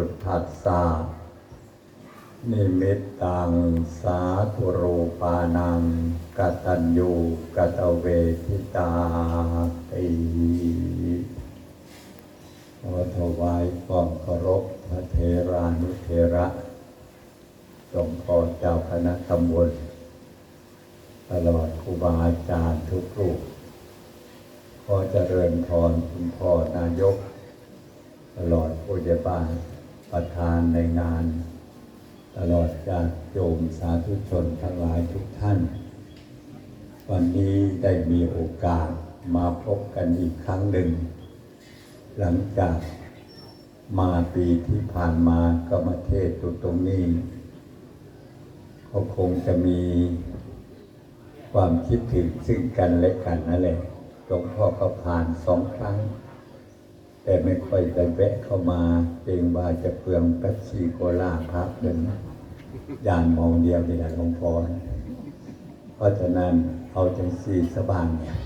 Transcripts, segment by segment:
พุทธัสสะนิมิตตังสาธุรูปานังกตัญญูกตเวทิตาติขอถวายความเคารพพระเทรานุเทระทรงพอเจ้าคณะตำบลตลอดครูบาอาจารย์ทุกรูปขอเจริญพรคุณพ่อนายก ตลอดผู้ใหญ่บ้าน ประธานในงาน ตลอดจากโยมสาธุชนทั้งหลายทุกท่าน วันนี้ได้มีโอกาสมาพบกันอีกครั้งหนึ่ง หลังจากมาปีที่ผ่านมาก็มาเทศน์อยู่ตรงนี้ก็คงจะมีความคิดถึงซึ่งกันและกันนั่นแหละหลวงพ่อก็ผ่านสองครั้ง แต่ไม่ค่อยได้แวะเข้ามาเกรงว่าจะเปลืองแป๊บซีโกล่าพักเดินยานมองเดียวในแหละหลวงพ่อนะเพราะฉะนั้นเอาจังสีสบายเนี่ย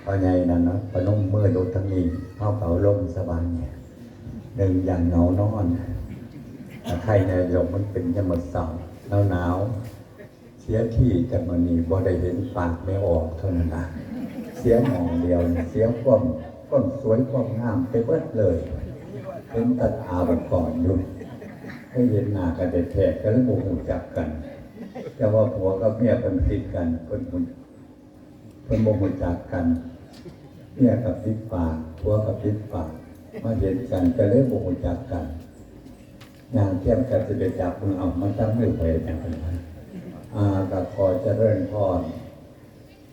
เพราะไงนั่นนะพนมมือดูทั้งนี้เอาเป่าลมสบายเนี่ยหนึ่งอย่างเหงานอนถ้ใครในยมมันเป็นยมเสาหนาวหนาวเสียที่จากมันนี้บ่ได้เห็นปากไม่ออกเท่านั้นนะเสียมองเดียวเสียความ ความสวยความงามไปเบิดเลยเห็นตัดอาบันก่อนอยู่ให้เห็นหน้ากันแต่แท้กันแล้วโมโหจักกันแต่ว่าผัวกับเมียเป็นผิดกันเพิ่นมุเพิ่นโมโหจักกันเมียกับติดปากผัวกับติดปากมาเห็นกันก็เลยโมโหจักกันงานเทียมกันจะไปจับมือเอามันตั้งไม่ไหวอย่างไรอากับขอเริญพร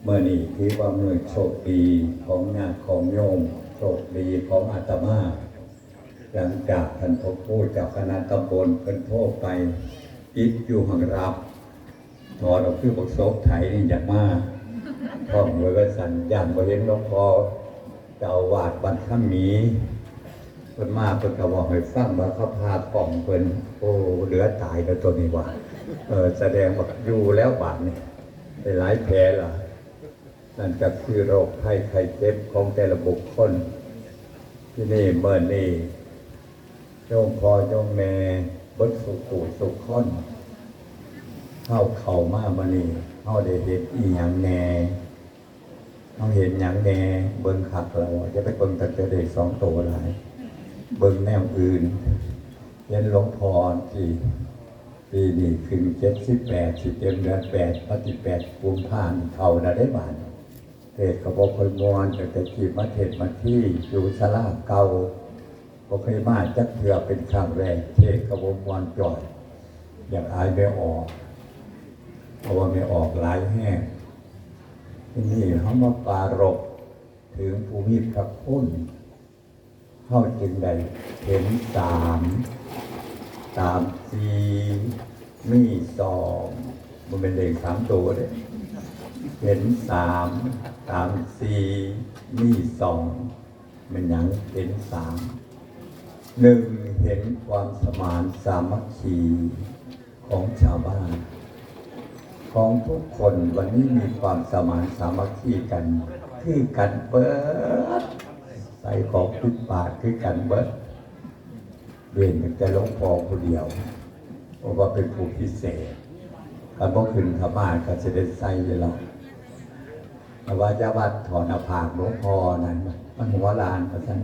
เมื่อนี้ถือว่ามือโชคดีของงานของโยม โชคดีของอาตมา หลังจากท่านพบผู้จากคณะตำบลเป็นโทษไป อิดอยู่หังรับถอดออกคือบอกโศกไถนี่อยากมาท่องไว้ว่าสันยานบ่เห็นหลวงพ่อเจ้าวาดบันข้ามีเพิ่นมาเพิ่นก็บอกให้ฟังว่าเขาพาป่องเพิ่นโอ้เหลือตายแล้วตัวนี้ว่าเออแสดงว่าอยู่แล้วบาดนี่ได้หลายแผลล่ะ นั่นก็คือโรคภัยไข้เจ็บของแต่ละบุคคล ที่นี่เมื่อนี่โยมพ่อโยมแม่บดสุขุสุขคนเข้าเข่ามามานี่เข้าได้เห็นอีหยังแหน่เขาเห็นหยังแหน่เบิ่งขักเราจะไปเบิ่งต่เจเด็กสองตัวหลายเบิ่งแนวอื่นเห็นหลวงพ่อที่ปีนี้ขึ้นเจ็ดสิบแปดสิเต็มเดือนแปดปฏิแปดกุมภาพันธ์เท่านะได้บาท เทศก็บอกเคยมวนแต่แต่กีมาเทศมาที่อยู่สลาเก่าบอกเคยมาจักเถื่อเป็นครั้งแรกเทศก็บอกมวนจ่อยอยากอายไม่ออก เพราะว่าไม่ออกหลายแห้งที่นี่เขามาปารบถึงภูมิพระคุณเข้าจึงได้เห็นสามสามสี่มีสองมันเป็นเลขสามตัวเลย เห็นสามสามสี่มีสองมันยังเห็นสามหนึ่งเห็นความสมานสามัคคีของชาวบ้าน ของทุกคนวันนี้มีความสมานสามัคคีกัน คือกันเบิดใส่ของพิดปากคือกันเบิดเวียนแต่หลวงพ่อผู้เดียวเพราะว่าเป็นผู้พิเศษการบ่ขึ้นธรรมาก็จะได้ใส่อยู่แล้ว แต่ว่าจ้าวัดถอนอากหลวงพ่อนั้นมันหัวลานประชัน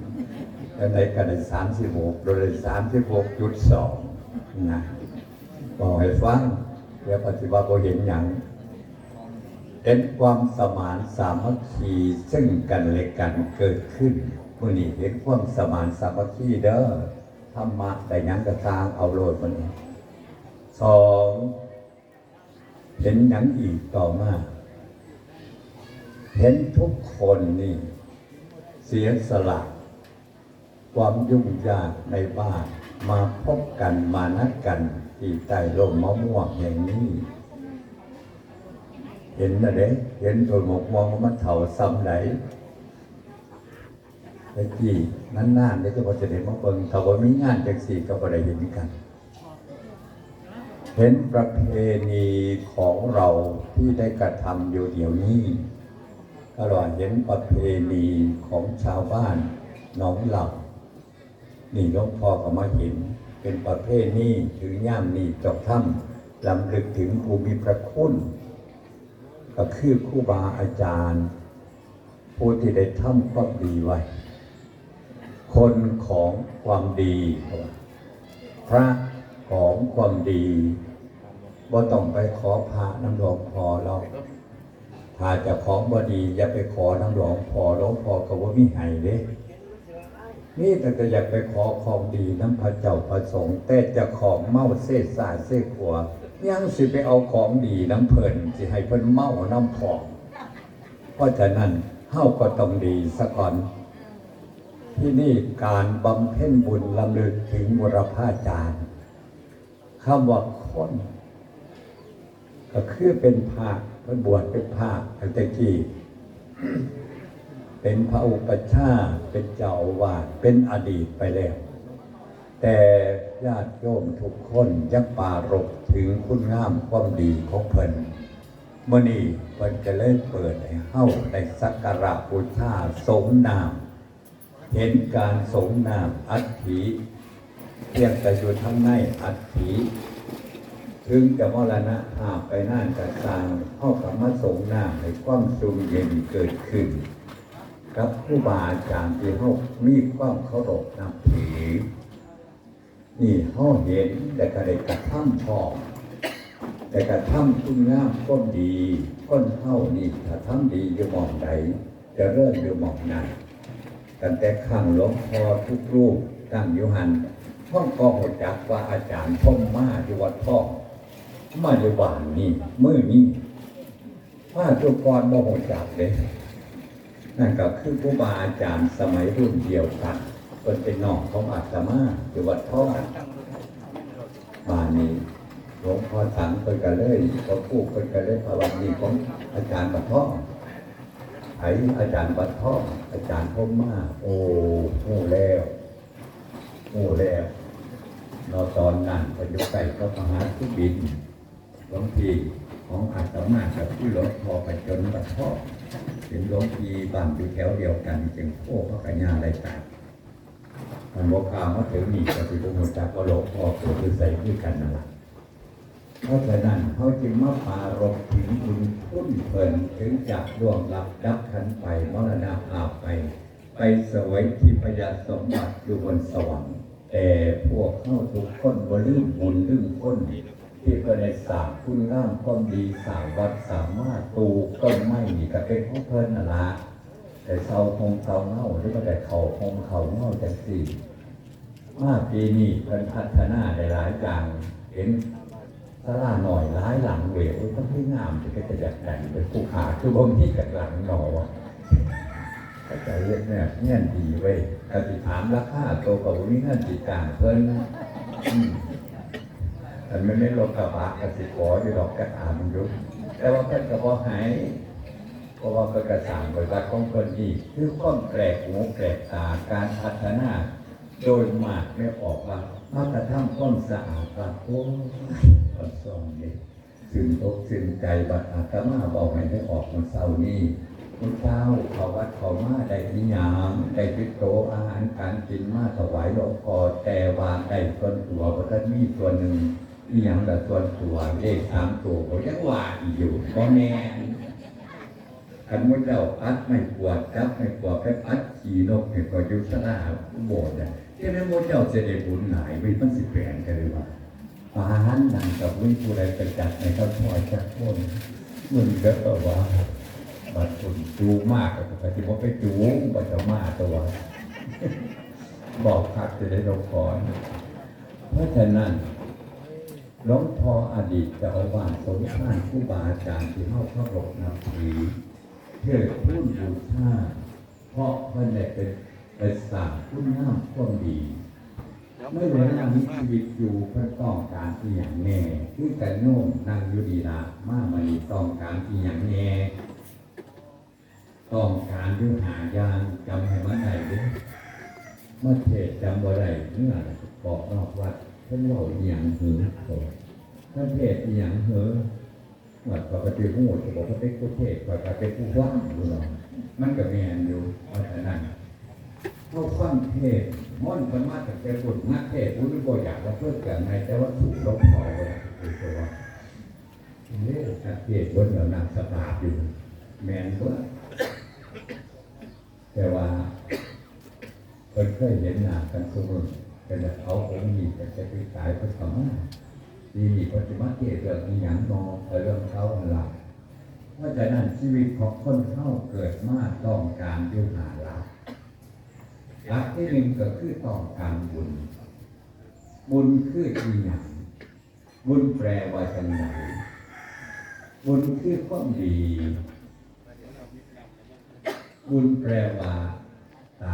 แล้วในกันในสามสิบหกโดยสามสิบหกจุดสองนะบอกให้ฟังเดี๋ยวปฏิบัติบ่เห็นอย่างเป็นความสมานสามัคคีซึ่งกันและกันเกิดขึ้นมื่อนี้เห็นความสมานสามัคคีเด้อธรรมะแต่ยังกระทางเอาโลดมันนี้สองเห็นหนังอีกต่อมา เห็นทุกคนนี่ เสียสละ ความยุ่งยากในบ้าน มาพบกันมานัดกันที่ใต้ร่มมะม่วงแห่งนี้ เห็นนะเด้เห็นต้นมะม่วงมันเถาซ้ำไหนตะกี้นั้นนานๆเดี๋ยวจะพอจะได้มาเบิ่งถ้าว่ามีงานจังสี่ก็บ่ได้เห็นกัน เห็นประเพณีของเราที่ได้กระทำอยู่เดี๋ยวนี้ ตลอดเห็นประเพณีของชาวบ้านหนองเหล่านี่หลวงพ่อก็มาเห็น เป็นประเภทนี้ถือย่ามนี่จบถ้ำลำลึกถึงภูมิพระคุณก็คือครูบาอาจารย์ ผู้ที่ได้ทำความดีไว้ คนของความดี พระของความดีบ่ต้องไปขอพระน้ำหลวงพอเรา ถ้าจะของบ่ดีอย่าไปขอน้ำหลวงพอหลวงพอก็ว่ามีให้เด้นี่แต่ก็อยากไปขอของดีน้ำพระเจ้าพระสงฆ์แต่จะของเมาเส้สาเส้ขัวยังสิไปเอาของดีน้ำเพลินสิให้เพิ่นเมาน้ำผองเพราะฉะนั้นเฮาก็ต้องดีซะก่อน ที่นี่การบำเพ็ญบุญลำลึกถึงบุรพาจารย์คำว่าคน ก็คือเป็นพระ เป็นบวชเป็นพระตั้งแต่กี้เป็นพระอุปัชฌาย์เป็นเจ้าวาสเป็นอดีตไปแล้ว แต่ญาติโยมทุกคนยังปารบถึงคุณงามความดีของเพิ่นเมื่อนี้เพิ่นจะเล่นเปิดให้เฮ้าในสักการะบูชาสงนาม เห็นการสงนามอัฐิเพียงแต่อยู่ทั้งในอัฐิ ถึงจะมรณะภาพไปนั่นกระตางเข้ากับมาสงนาให้ความสุขเย็นเกิดขึ้น กับผู้บาอาจารย์ที่เขามีความเคารพนับถือนี่เขาเห็นแต่ก็ได้กระทำพอแต่กระทำคุณงามก้มดีก้นเท่านี่ถ้าทำดีอยู่มองใดจะเริ่มอยู่มองนั้นตั้งแต่ข้างหลวงพ่อทุกรูปตั้งอยู่หันท่องก็หดจักว่าอาจารย์พ่อมาอยู่วัดพ่อ มาอยู่บ้านนี่มือนี้มาทุกกรบ่หจักเลยนั่นก็คือผู้บาอาจารย์สมัยรุ่นเดียวกันเป็นเป็นน้องของอาตมาอยู่วัดท่อบ้านนี้หลวงพ่อสังเปิดกันเลยเขาพูดเปิดกันเลยพระวันนี้ของอาจารย์บัดท่อไออาจารย์บัดท่ออาจารย์พ่อมาโอ้โหแล้วโอ้แล้วเราตอนนั้นปัจจุบันก็มหาทุบิน หลวงพี่ของอาตมากับที่หลวงพ่อไปจนบัดท่อถึงหลวงพีบ้านอยู่แถวเดียวกันจึงโอ้พระกัญญาอะไรต่างมันบอกข่าวมาถึงนี่ก็คือพระมุจักก็หลวงพ่อคือใส่ด้วยกันนั่นแหละเพราะฉะนั้นเขาจึงมาปารบถึงบุญคุณเพลินถึงจากดวงรับดับขันไปมรณะอาไป ไปสวยที่พยาสมบัติอยู่บนสวรรค์แต่พวกเข้าทุกคนบ่ลืมบุญลืมคน ที่ก็ได้สางคุณงามความดีสางวัดสามารถปลูกต้นไม้นี่ก็เป็นของเพิ่นน่ะละแต่เสาคงเสาเงาหรือว่าแต่เขาคงเขาเงาจังสี่มาปีนี้เพิ่นพัฒนาได้หลายอย่างเห็นสลาหน่อยหลายหลังเววต้องที่งามจะก็จะอยากแต่งเป็นผู้ขาคือบ่มีกับหลังหนอวะเข้ใจเรื่องเนี่ยเงี้ยดีเว้ยถ้าติถามราคาโตวกับวิเงินติดต่างเพิ่น แต่ไม่ได้ลงกระบะกสิขออยู่ดอกกระถามมันอยุแต่ว่าเพิ่นก็บ่หายเพราะว่าเพิ่นกระสานบริษัทของเพิ่นอีกคือความแปลกหูแปลกตาการพัฒนา โดยมากไม่ออกว่ามาตรฐานความสะอาดว่าโอ้ยคนซองนี่สึนอกสึนใจบัดอาตมาบอกให้ได้ออกมันเศร้านี้คุณเจ้าเขาวัดเขามาได้นิยามได้พิโตอาหารการกินมาถวายหลวงพ่อแต่ว่าได้ส่วนตัวเพระท่านมีส่วนหนึ่ง อีหยังแต่ส่วนตัวเลขสามตัวก็ยังว่าอยู่ก็แน่คันมุดเจ้าอัดไม่ปวดจับไม่ปวดแค่อัดขี่นกเนี่ยก็ยุสลาโบสถ์เนี่ยที่นั้นมุดเจ้าจะได้บุญหลายวิมันสิบแปลนกันเลยว่าปานนั่นกับวิผู้ใดไปจัดในเขาถอยจักโทษมึงเด้อว่าบัดคุณจูมากกับปฏิบัติไปจูงบัดจะมาตัวบอกคักจะได้ลงก่อนเพราะฉะนั้น หลวงพ่ออดีตเจ้าอาวาสสมภารผู้บาอาจารย์ที่เข้าเคารพนับถือเพื่อพูดบูชาเพราะเพื่นได้เป็นเป็นสร้างคุณงามความดีเมื่อเวลามีชีวิตอยู่เพื่อต้องการที่อย่างแน่คือแต่โน่มนั่งอยู่ดีละมามานีต้องการที่อย่างแน่ต้องการด้วยหายานจำให้มันได้ด้วยเมื่อเทศจำบ่ได้เมื่อบอกนอกวัด เพิ่นเว่าอหย่างหือผมท่านเทศอหย่างเหอว่าปกติผู้หมดจะบอกว่าเป็นผู้เทศว่าจะเป็นผู้ว่างอยู่หรอมันก็แมนอยู่เพราะฉะนั้นเขาฟังเทศม่อนกันมาแต่แกบุญนักเทศน์อุ้ยบ่อยากจะเพื่อกิดในแต่ว่าถูกลบหน่อยเลยคือตัวเนี่ยนักเทศน์บนเรานักสตาร์อยู่ แมนก็แต่ว่าเพิ่นเคยเห็นหน้ากันสมุน แต่เขาองค์นี้แต่จะไปตายก็สมารถดีนี่ปฏิมาเทศน์เรื่องอีหยังนอเรื่องเขาหลักเพราะฉะนั้นชีวิตของคนเข้าเกิดมาต้องการยู่หาหลักหลักที่หนึ่งก็คือต้องการบุญ บุญคืออีหยังบุญแปลว่าจังไหนบุญคือความดี บุญแปลว่าตา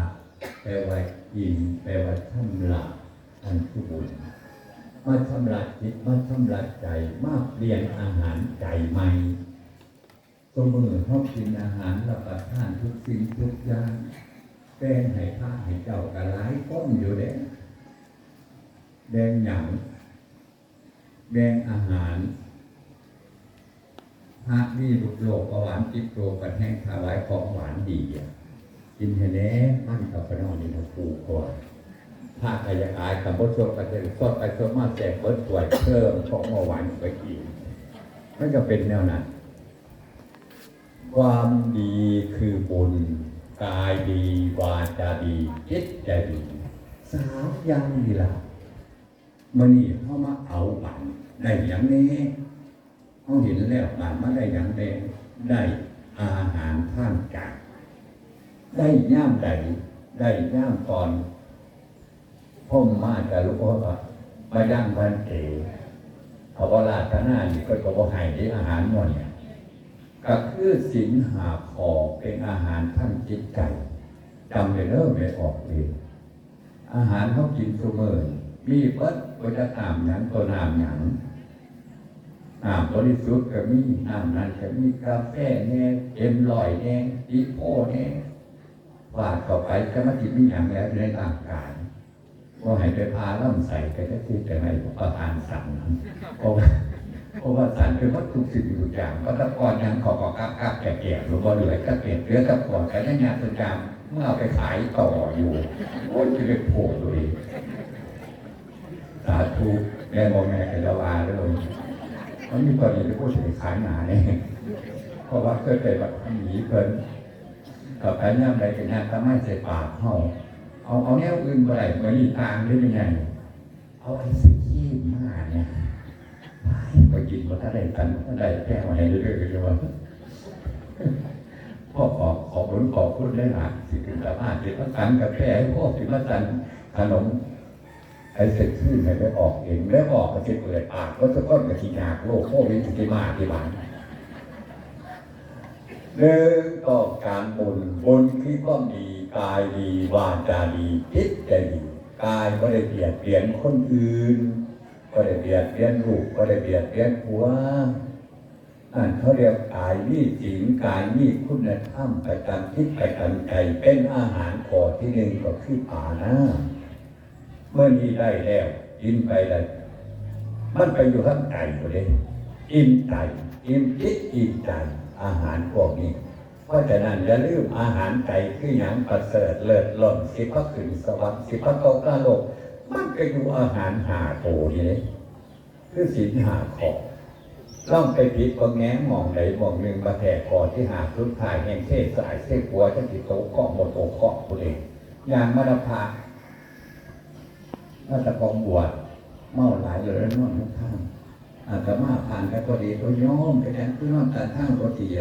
แปลว่า กินแปลว่าชำระอันคือบุญมาชำระจิตมาชำระใจมาเปลี่ยนอาหารใจใหม่ตัวมือเขากินอาหารรับประทานทุกสิ่งทุกอย่างแป้งให้ผ้าให้เจ้ากระไรก้มอยู่เด้แดงหยังแดงอาหารหากมีบุตรโลกประหวานจิตโตกันแห้งถวายของหวานดีอะ กินแค่นี้มันกับพระนอนนี่นะปูก่อนถ้าใคอยากอายกับรสดก็จะสดไปสดมาแจกเบิดสวยเพิ่มของเมื่อวานไปอีกมันก็เป็นแนวนั้นความดีคือบุญกายดีวาจาดีจิตใจดีสามอย่างนี่ล่ะมันนี่เข้ามาเอาบันได้อย่างนี้เขาเห็นแล้วบันมาได้อย่างแดงได้อาหารท่ามกาย ได้ย่ามใดได้ย่ามก่อนพ่มมาจะรู้ว่ามาย่างพันเอเขาบอกลาตนาอยู่ก็ก็บอกให้ได้อาหารหมดเนี่ยก็คือสินหาขอเป็นอาหารท่านจิตใจจำเลยเริ่มไม่ออกเองอาหารเขากินเสมอมีเปิดก็จะตามหยังตัวน้ำหยังน้ำบริสุทธิ์ก็มีน้ำนั้นก็มีกาแฟแน่เอ็มลอยแน่อีโป้แน่ วาดเข้าไปก็มากินมีอย่างแล้วในร่างกายว่าให้ไปพาล่ำใส่ไปก็คือจะให้ประทานสั่งเพราะว่าเพราะว่าสันเป็นวัตถุสิ่งอยู่อย่างก็ตะกอนยังขอกอกกับแก่ๆหรือว่าเหลือก็เปลี่ยนเหลือตะกอนแต่ยังานประจำเมื่อเอาไปขายต่ออยู่โอ้ยจะเป็นโผล่เลยสาธุแม่บอกแม่กับเราอาเลยมันมีกรณีที่พูดถึงขายหนาเนี่ยเพราะว่าเคยไปแบบหนีเพิ่น กับพญามใดกันงานทำให้เสียปากเฮาเอาเอาแนวอื่นไปไหนมาอีทางได้ยังไงเอาไอ้สิขี้มาเนี่ยไปกินมาถ้าได้กันถ้าได้แก้มาให้เรื่อยๆเลยว่าพ่อขอขอบคุณขอบคุณได้หลายสิถึงสามารถติดประกันกับแก้พวกสิมาสันขนมไอ้เสร็จที่ไม่ได้ออกเองแล้วออกก็จะเปิดปากก็จะก้อนกับทีนาโลกโควิดสิมาที่บ้าน หนึ่งต้องการบุญบุญคือความดีกายดีวาจาดีจิตใจดีกายก็ได้เบียดเบียนคนอื่น ก็ได้เบียดเบียนลูกก็ได้เบียดเบียนผัวอันเขาเรียกกายมีศีลกายมีคุณธรรมไปตามทิศไปตามใจเป็นอาหารขอที่หนึ่งก็คือป่านะเมื่อนี้ได้แล้วกินไปเลยมันไปอยู่ข้างใจหมดเลยอิ่มใจอิ่มจิตอิ่มใจ อาหารพวกนี้ เพราะฉะนั้นอย่าลืมอาหารไก่คืออย่างประเสริฐเลิศล้นสิพระขึ้นสวรรค์สิพระตกนรกมันก็อยู่อาหารหาโตนี่เลยคือสินหาขอต้องไปผิดก็แง้มมองไหนมองหนึ่งมาแผ่ก่อนที่หาทุนถ่ายแห่งเทศสายเส้นหัวทั้งติโตเกาะหมดโตเกาะผู้เองอย่างมาดาพานาตะกองบวชเมาหลายเลยนอนข้าง อาตมาผ่านกันพอดีตัวโยมไปแทนเพื่อนแต่ทั้งรถเสีย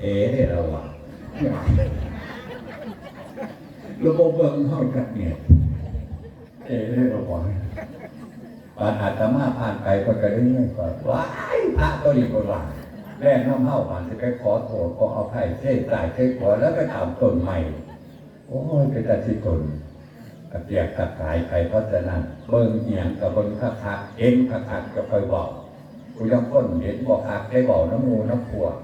เอได้เราอะระบบเบิ่งเท่ากันเนี่ยเอเรียกว่าบอกปานอาตมาผ่านไปก็กระดิ่งไม่ก่อนว้ายพระก็ดีกว่าแม่น้ำเท่าผ่านจะไปขอโทษขอเอาไผ่เท่ตายเท่ขอแล้วก็ทำต้นใหม่โอ้ยเป็นต่ที่ตนกระเตียกกระกายไปเพราะฉะนั้นเบิ่งเอียงกับเบิ่งคักคักเอ็นคักคักก็คอยบอก กูยังพ้นเห็นบอกคักได้บอกน้ำมูน้ำพวก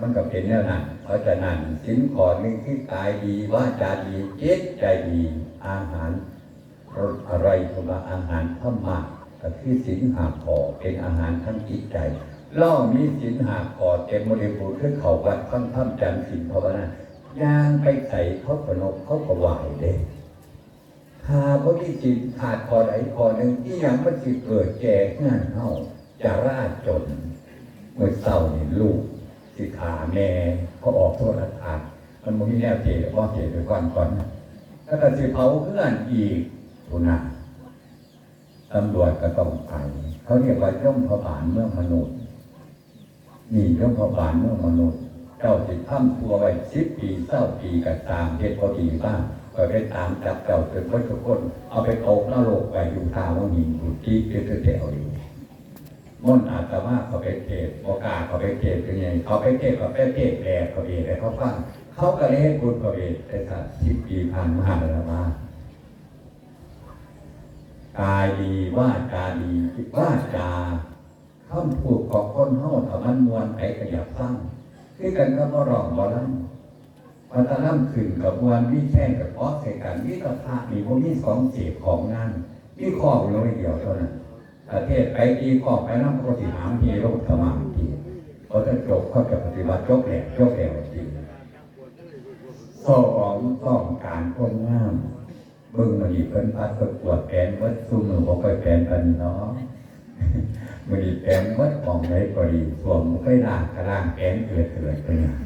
มันก็เป็นแนวนั้นเพราะฉะนั้นสินขอหนึ่งที่กายดีว่าจาดีเจิตใจดีอาหารรสอะไรก็ว่าอาหารธรรมะก็คือสินหาขอเป็นอาหารทั้งจิตใจเล่ามีสินหาขอเต็มบริบูรณ์ขึ้นเขาวัดข้างถ้ำจันทร์สินภาวนาย่างไปใส่เขาก็นกเขาก็ไหวเด้หาบ่ที่จิตขาดพอใดพอหนึ่งที่ยังมันสิเกิดแก่งานเฮา จะร่าจน เมื่อเศร้านี่ลูกสิขาแม่ก็ออกโทษทัศน์มันบ่มีแนวเทว่าเทไปก่อนก่อนแล้วก็สิเผาเพื่อนอีกทุน่ะตำรวจก็ต้องไปเขาเรียกว่าย่อมพบาลเมื่อมนุษย์นี่ย่อมพบาลเมื่อมนุษย์ เจ้าสิทำตัวไว้สิบปีเศร้าปีกับตามเหตุพอดีบ้างก็ได้ตามจับเจ้าจนพ้นทุกคน เอาไปตกนรกไปอยู่ทางว่ามีบุตรที่เกิดแถวอยู่ มนอาตมาเขาไปเทศโอกาสเขาไปเทศเป็นยังไงเขาไปเทศเขาไปเทศแดดเขาเองแต่เขาฟังเขาก็เลยให้บุญเขาเองแต่สักสิบปีผ่านมาแล้วมากายดีว่าจาดีว่าจาคำพูดของคนเฮาถ้ามันมวนไปขยับฟังคือกันก็บ่ร้องบ่ลำพัฒนำขึ้นกับมวนวิแช่งกับเพาะใส่กันวิตาภามีพวกนี้สองเสียของงานนี่ข้ออยู่ไม่เดียวเท่านั้น เทศไปดีก็ไปน้ำโคติหามทีโลกสมามทีเขาจะจบเขาจะปฏิบัติจบแหลกจบแหลกจริงสองต้องการคนงามเบิ่งมันดีเพิ่นพัดประกวดแกนวัดซุ่มมือบอกไปแกนปันเนาะมันดีแกนวัดของไหนก็ดีส่วนมันก็ล่างกระล่างแกนเกิดเกิดเป็นอย่าง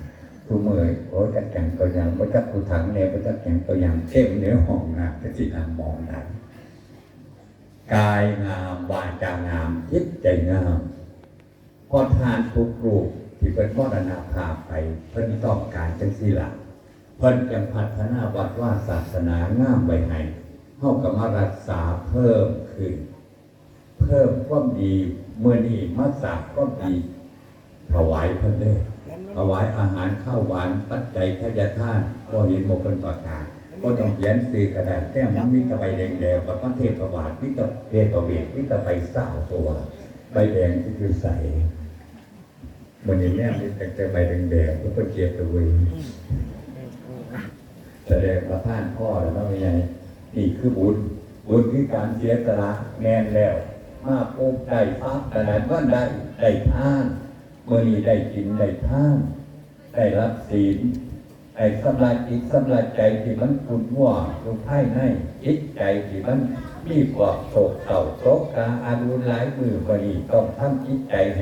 ทุกมือโอ้จักแข่งตัวอย่างว่าจักผู้ถังเนี่ยว่าจักแข่งตัวอย่างเข้มเนื้อห้องนะจะสิทำมองได้ กายงามวาจางามจิตใจงามพอทานทุกรูปที่เป็นมรณภาพไปเพิ่นต้องการจังสี่ละเพิ่นจังพัฒนาวัดว่าศาสนางามไว้ให้เฮากับมารักษาเพิ่มขึ้น เพิ่มความดีเมื่อนี้มาสากความดีถวายเพิ่นเด้ถวายอาหารข้าวหวานปัจจัยทายทานก็เห็นโมเป็นประกาศ ก็ต้องเขียนสื่อกระดาษแต้มมันมีแตะใบแดงๆกับพระเทพประวัติวิตะเทพประเวทวิตะใบเศร้าตัวใบแดงที่คือใสมันนี้แม่มีแต่แต่ใบแดงๆก็เป็นเกียรติวิแสดงประท่านพ่อแล้วว่ไงนี่คือบุญบุญคือการเสียสละแน่นแล้ว มาปุ๊บได้ปั๊บแต่นั้นว่าได้ได้ท่านเมื่อนี้ได้กินได้ท่านได้รับศีล ไอ้สำลักจิตสำลักใจที่มันขุ่นมัวอยู่ภายในจิตใจที่มันมีความโศกเศร้าโศกกาอารุณหลายมือก็ดีต้องทำจิตใจให้